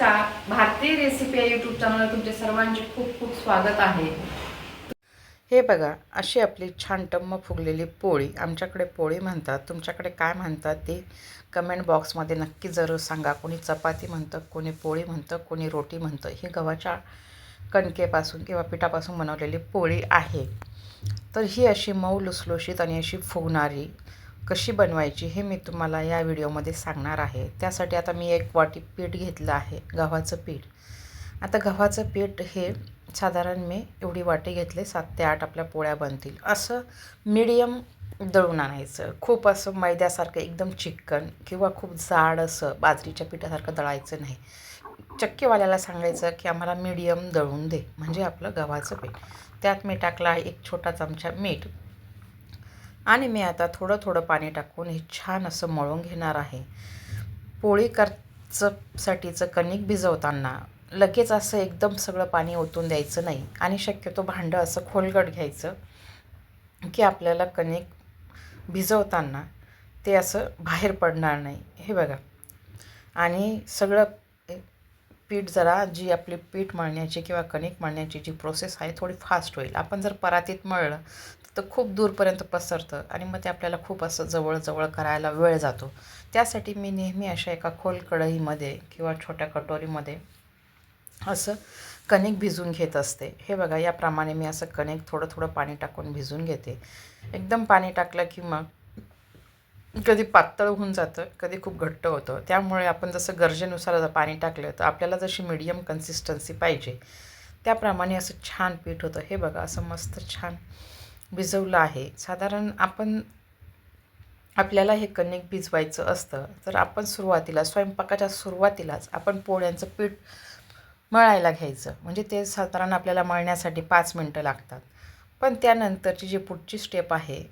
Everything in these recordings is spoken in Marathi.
नमस्कार. भारतीय रेसिपी या यूट्यूब चॅनलवर तुमचे सर्वांचे खूप खूप स्वागत आहे. हे बघा अशी आपली छान टम्म फुगलेली पोळी आमच्याकडे पोळी म्हणतात. तुमच्याकडे काय म्हणतात ते कमेंट बॉक्समध्ये नक्की जरूर सांगा. कोणी चपाती म्हणतं कोणी पोळी म्हणतं कोणी रोटी म्हणतं ही गव्हाच्या कणकेपासून किंवा पिठापासून बनवलेली पोळी आहे. तर ही अशी मऊ लुसलुशीत आणि अशी फुगणारी कशी बनवायची हे मी तुम्हाला या व्हिडिओमध्ये सांगणार आहे. त्यासाठी आता मी एक वाटी पीठ घेतलं आहे गव्हाचं पीठ. आता गव्हाचं पीठ हे साधारण मी एवढी वाटी घेतले सात ते आठ आपल्या पोळ्या बनतील. असं मीडियम दळून आणायचं. खूप असं मैद्यासारखं एकदम चिकन किंवा खूप जाड असं बाजरीच्या पिठासारखं दळायचं नाही. चक्कीवाल्याला सांगायचं की आम्हाला मीडियम दळून दे म्हणजे आपलं गव्हाचं पीठ. त्यात मी टाकला आहे एक छोटा चमचा मीठ. आणि मी आता थोडं थोडं पाणी टाकून हे छान असं मळून घेणार आहे. पोळी करचंसाठीचं कणिक भिजवताना लगेच असं एकदम सगळं पाणी ओतून द्यायचं नाही आणि शक्यतो भांडं असं खोलगट घ्यायचं की आपल्याला कणिक भिजवताना ते असं बाहेर पडणार नाही. हे बघा. आणि सगळं पीठ जरा जी आपली पीठ मळण्याची किंवा कणिक मळण्याची जी प्रोसेस आहे थोडी फास्ट होईल. आपण जर परातीत मळलं तर खूप दूरपर्यंत पसरतं आणि मग ते आपल्याला खूप असं जवळजवळ करायला वेळ जातो. त्यासाठी मी नेहमी अशा एका खोल कढईमध्ये किंवा छोट्या कटोरीमध्ये असं कणिक भिजून घेत असते. हे बघा याप्रमाणे मी असं कणिक थोडं थोडं पाणी टाकून भिजून घेते. एकदम पाणी टाकलं की मग कधी पातळ होऊन जातं कधी खूप घट्ट होतं. त्यामुळे आपण जसं गरजेनुसार जर पाणी टाकलं तर आपल्याला जशी मीडियम कन्सिस्टन्सी पाहिजे त्याप्रमाणे असं छान पीठ होतं. हे बघा असं मस्त छान भिजवलं आहे. साधारण आपण आपल्याला हे कणिक भिजवायचं असतं तर आपण सुरुवातीला स्वयंपाकाच्या सुरुवातीलाच आपण पोळ्यांचं पीठ मळायला घ्यायचं. म्हणजे ते साधारण आपल्याला मळण्यासाठी पाच मिनटं लागतात. पण त्यानंतरची जी पुढची स्टेप आहे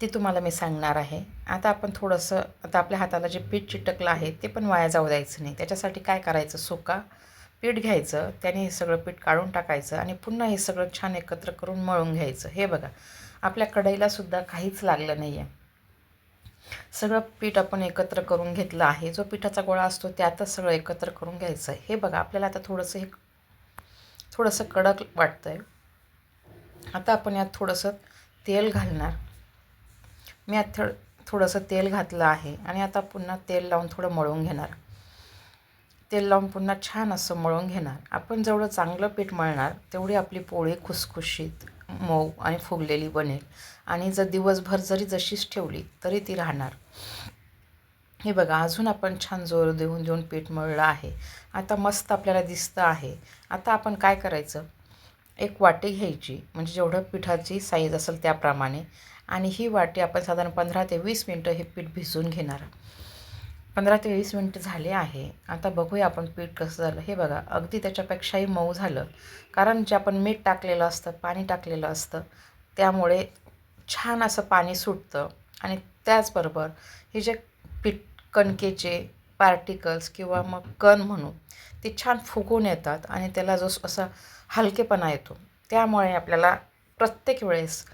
ती तुम्हाला मी सांगणार आहे. आता आपण थोडंसं आता आपल्या हाताला जे पीठ चिटकलं आहे ते पण वाया जाऊ द्यायचं नाही. त्याच्यासाठी काय करायचं? सुका पीठ घ्यायचं त्याने हे सगळं पीठ काढून टाकायचं आणि पुन्हा हे सगळं छान एकत्र करून मळून घ्यायचं. हे बघा आपल्या कढईलासुद्धा काहीच लागलं नाही आहे सगळं पीठ आपण एकत्र करून घेतलं आहे. जो पिठाचा गोळा असतो त्यातच सगळं एकत्र करून घ्यायचं आहे. हे बघा आपल्याला आता थोडंसं हे थोडंसं कडक वाटतं आहे आता आपण यात थोडंसं तेल घालणार. मी यात थोडंसं तेल घातलं आहे आणि आता पुन्हा तेल लावून थोडं मळून घेणार. तेल लावून पुन्हा छान असं मळून घेणार. आपण जेवढं चांगलं पीठ मळणार तेवढी आपली पोळी खुसखुशीत मऊ आणि फुगलेली बनेल. आणि जर दिवसभर जरी जशीच ठेवली तरी ती राहणार. हे बघा अजून आपण छान जोर देऊन देऊन पीठ मळलं आहे. आता मस्त आपल्याला दिसतं आहे. आता आपण काय करायचं? एक वाटी घ्यायची म्हणजे जेवढं पिठाची साईज असेल त्याप्रमाणे. आणि ही वाटी आपण साधारण पंधरा ते वीस मिनटं हे पीठ भिजून घेणार. पंधरा ते वीस मिनटं झाले आहे. आता बघूया आपण पीठ कसं झालं. हे बघा अगदी त्याच्यापेक्षाही मऊ झालं. कारण जे आपण मीठ टाकलेलं असतं पाणी टाकलेलं असतं त्यामुळे छान असं पाणी सुटतं. आणि त्याचबरोबर हे जे पीठ कणकेचे पार्टिकल्स किंवा मग कण म्हणू ते छान फुगून येतात आणि त्याला जो असा हलकेपणा येतो. त्यामुळे आपल्याला प्रत्येक वेळेस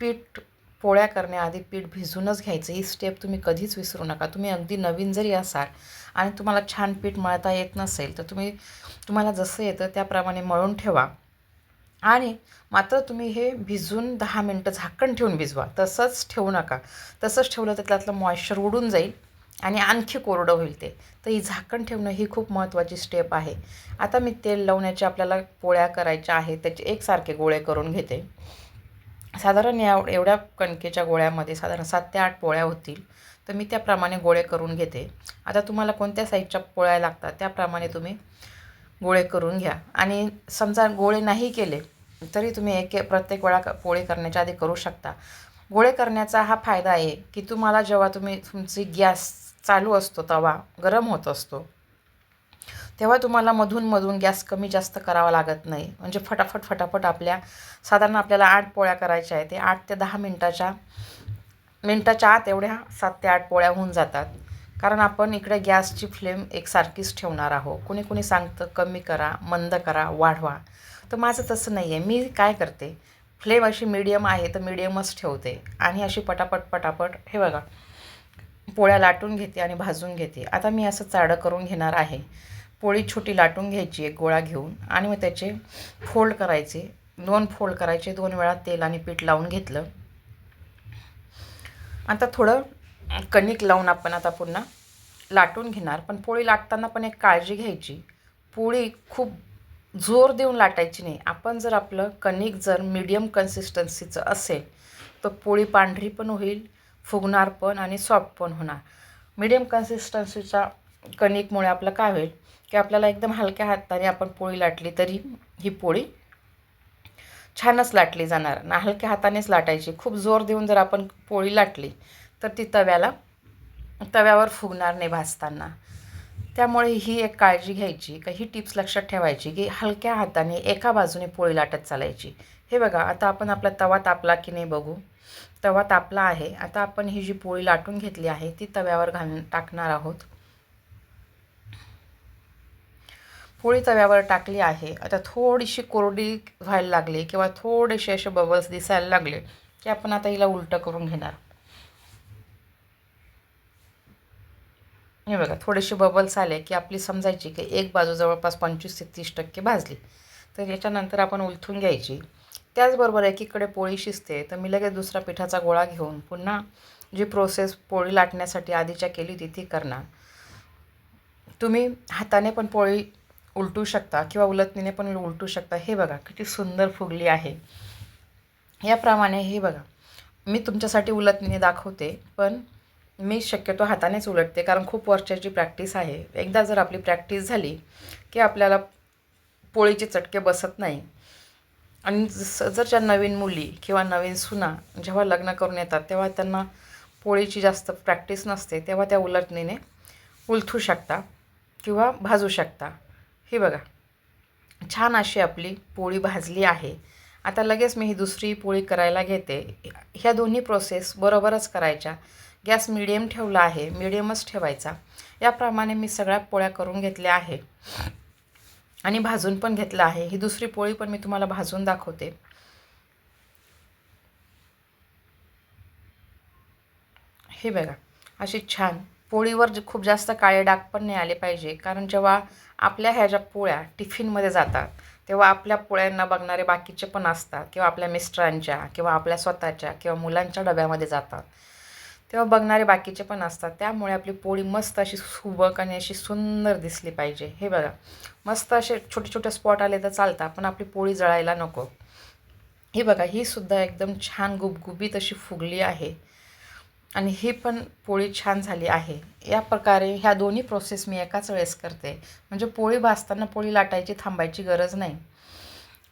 पीठ पोळ्या करण्याआधी पीठ भिजूनच घ्यायचं. ही स्टेप तुम्ही कधीच विसरू नका. तुम्ही अगदी नवीन जरी असाल आणि तुम्हाला छान पीठ मळता येत नसेल तर तुम्ही तुम्हाला जसं येतं त्याप्रमाणे मळून ठेवा. आणि मात्र तुम्ही हे भिजून दहा मिनटं झाकण ठेवून भिजवा. तसंच ठेवू नका. तसंच ठेवलं तर त्यातलं मॉइश्चर उडून जाईल आणि आणखी कोरडं होईल ते. तर ही झाकण ठेवणं ही खूप महत्त्वाची स्टेप आहे. आता मी तेल लावण्याच्या आपल्याला पोळ्या करायच्या आहेत त्याचे एकसारखे गोळे करून घेते. साधारण या एवढ्या कणकेच्या गोळ्यामध्ये साधारण सात ते आठ पोळ्या होतील. तर मी त्याप्रमाणे गोळे करून घेते. आता तुम्हाला कोणत्या साईजच्या पोळ्या लागतात त्याप्रमाणे तुम्ही गोळे करून घ्या. आणि समजा गोळे नाही केले तरी तुम्ही एक प्रत्येक वेळा पोळे करण्याच्या आधी करू शकता. गोळे करण्याचा हा फायदा आहे की तुम्हाला जेव्हा तुम्ही तुमची गॅस चालू असतो तवा गरम होत असतो तेव्हा तुम्हाला मधून मधून गॅस कमी जास्त करावा लागत नाही. म्हणजे फटाफट फटाफट आपल्या साधारण आपल्याला आठ पोळ्या करायच्या आहे ते आठ ते दहा मिनटाच्या मिनटाच्या आत एवढ्या सात ते आठ पोळ्या होऊन जातात. कारण आपण इकडे गॅसची फ्लेम एकसारखीच ठेवणार आहोत. कुणी कुणी सांगतं कमी करा मंद करा वाढवा. तर माझं तसं नाही आहे मी काय करते? फ्लेम अशी मीडियम आहे तर मीडियमच ठेवते. आणि अशी पटापट पटापट हे बघा पोळ्या लाटून घेते आणि भाजून घेते. आता मी असं चाडं करून घेणार आहे. पोळी छोटी लाटून घ्यायची एक गोळा घेऊन आणि मग त्याचे फोल्ड करायचे. दोन फोल्ड करायचे. दोन वेळा तेल आणि पीठ लावून घेतलं. आता थोडं कणिक लावून आपण आता पुन्हा लाटून घेणार. पण पोळी लाटताना पण एक काळजी घ्यायची. पोळी खूप जोर देऊन लाटायची नाही. आपण जर आपलं कणिक जर मीडियम कन्सिस्टन्सीचं असेल तर पोळी पांढरी पण होईल फुगणार पण आणि सॉफ्ट पण होणार. मीडियम कन्सिस्टन्सीचा कणिकमुळे आपलं काय होईल की आपल्याला एकदम हलक्या हाताने आपण पोळी लाटली तरी ही पोळी छानच लाटली जाणार. ना हलक्या हातानेच लाटायची. खूप जोर देऊन जर आपण पोळी लाटली तर ती तव्याला तव्यावर फुगणार नाही भाजताना. त्यामुळे ही एक काळजी घ्यायची का ही टिप्स लक्षात ठेवायची की हलक्या हाताने एका बाजूने पोळी लाटत चालायची. हे बघा आता आपण आपला तवा तापला की नाही बघू. तवा तापला आहे. आता आपण ही जी पोळी लाटून घेतली आहे ती तव्यावर घालून टाकणार आहोत. पोळी तव्यावर टाकली आहे. आता थोडीशी कोरडी व्हायला लागली किंवा थोडेसे असे बबल्स दिसायला लागले की आपण आता हिला उलटं करून घेणार. हे बघा थोडेसे बबल्स आले की आपली समजायची की एक बाजू जवळपास पंचवीस ते तीस टक्के भाजली. तर याच्यानंतर आपण उलथून घ्यायची. त्याचबरोबर एकीकडे पोळी शिजते. तर मी लगेच दुसरा पिठाचा गोळा घेऊन पुन्हा जी प्रोसेस पोळी लाटण्यासाठी आधीच्या केली होती ती करणार. तुम्ही हाताने पण पोळी उलटू शकता किंवा उलटणीने पण उलटू शकता. हे बघा किती सुंदर फुगली आहे. याप्रमाणे हे बघा मी तुमच्यासाठी उलटणीने दाखवते पण मी शक्यतो हातानेच उलटते कारण खूप वर्षाची प्रॅक्टिस आहे. एकदा जर आपली प्रॅक्टिस झाली की आपल्याला पोळीचे चटके बसत नाही. आणि जर ज्या नवीन मुली किंवा नवीन सुना जेव्हा लग्न करून येतात तेव्हा त्यांना पोळीची जास्त प्रॅक्टिस नसते तेव्हा त्या उलटणीने उलथू शकता किंवा भाजू शकता. हे बघा. छान अशी आपली पोळी भाजली आहे. आता लगेच मी ही दुसरी पोळी करायला घेते. ह्या दोन्ही प्रोसेस बरोबरच करायच्या. गॅस मिडियम ठेवला आहे. मिडियमच ठेवायचा. याप्रमाणे मी सगळ्या पोळ्या करून घेतल्या आहे आणि भाजून पण घेतलं आहे. ही दुसरी पोळी पण मी तुम्हाला भाजून दाखवते. हे बघा. अशी छान पोळीवर जे खूप जास्त काळे डाग पण नाही आले पाहिजे. कारण जेव्हा आपल्या ह्या ज्या पोळ्या टिफिनमध्ये जातात तेव्हा आपल्या पोळ्यांना बघणारे बाकीचे पण असतात. किंवा आपल्या मिस्टरांच्या किंवा आपल्या स्वतःच्या किंवा मुलांच्या डब्यामध्ये जातात. तेव्हा बघणारे बाकीचे पण असतात. त्यामुळे आपली पोळी मस्त अशी सुबक आणि अशी सुंदर दिसली पाहिजे. हे बघा. मस्त असे छोटे छोटे स्पॉट आले तर चालतात पण आपली पोळी जळायला नको. हे बघा ही सुद्धा एकदम छान गुबगुबीत अशी फुगली आहे. आणि ही पण पोळी छान झाली आहे. या प्रकारे ह्या दोन्ही प्रोसेस मी एकाच वेळेस करते. म्हणजे पोळी भाजताना पोळी लाटायची थांबायची गरज नाही.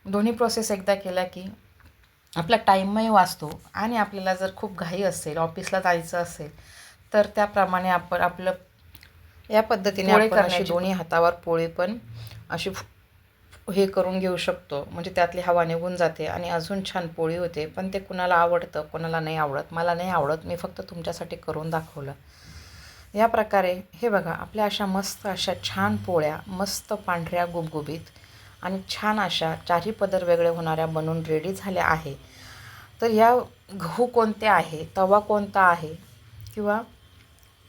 दोन्ही प्रोसेस एकदा केल्या की आपला टाईमही वाचतो आणि आपल्याला जर खूप घाई असेल ऑफिसला जायचं असेल तर त्याप्रमाणे आपण आपलं या पद्धतीने पोळी करण्याची दोन्ही हातावर पोळी पण अशी हे करून घेऊ शकतो. म्हणजे त्यातली हवा निघून जाते आणि अजून छान पोळी होते. पण ते कुणाला आवडतं कोणाला नाही आवडत. मला नाही आवडत. मी फक्त तुमच्यासाठी करून दाखवलं. या प्रकारे हे बघा आपल्या अशा मस्त अशा छान पोळ्या मस्त पांढऱ्या गुबगुबीत आणि छान अशा चारही पदर वेगळे होणाऱ्या बनून रेडी झाल्या आहे. तर या गहू कोणते आहे तवा कोणता आहे किंवा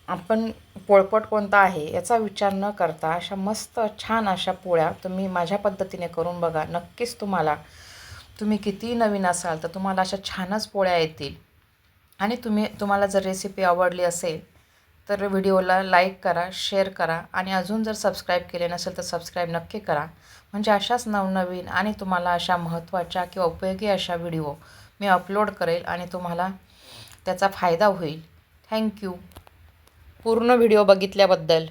आपण पोळपट कोणता आहे याचा विचार न करता अशा मस्त छान अशा पोळ्या तुम्ही माझ्या पद्धतीने करून बघा. नक्कीच तुम्हाला तुम्ही कितीही नवीन असाल तर तुम्हाला अशा छानच पोळ्या येतील. आणि तुम्ही तुम्हाला जर रेसिपी आवडली असेल तर व्हिडिओला लाईक करा शेअर करा आणि अजून जर सबस्क्राईब केले नसेल तर सबस्क्राईब नक्की करा. म्हणजे अशाच नवनवीन आणि तुम्हाला अशा महत्त्वाच्या किंवा उपयोगी अशा व्हिडिओ मी अपलोड करेल आणि तुम्हाला त्याचा फायदा होईल. थँक्यू पूर्ण व्हिडिओ बघितल्याबद्दल.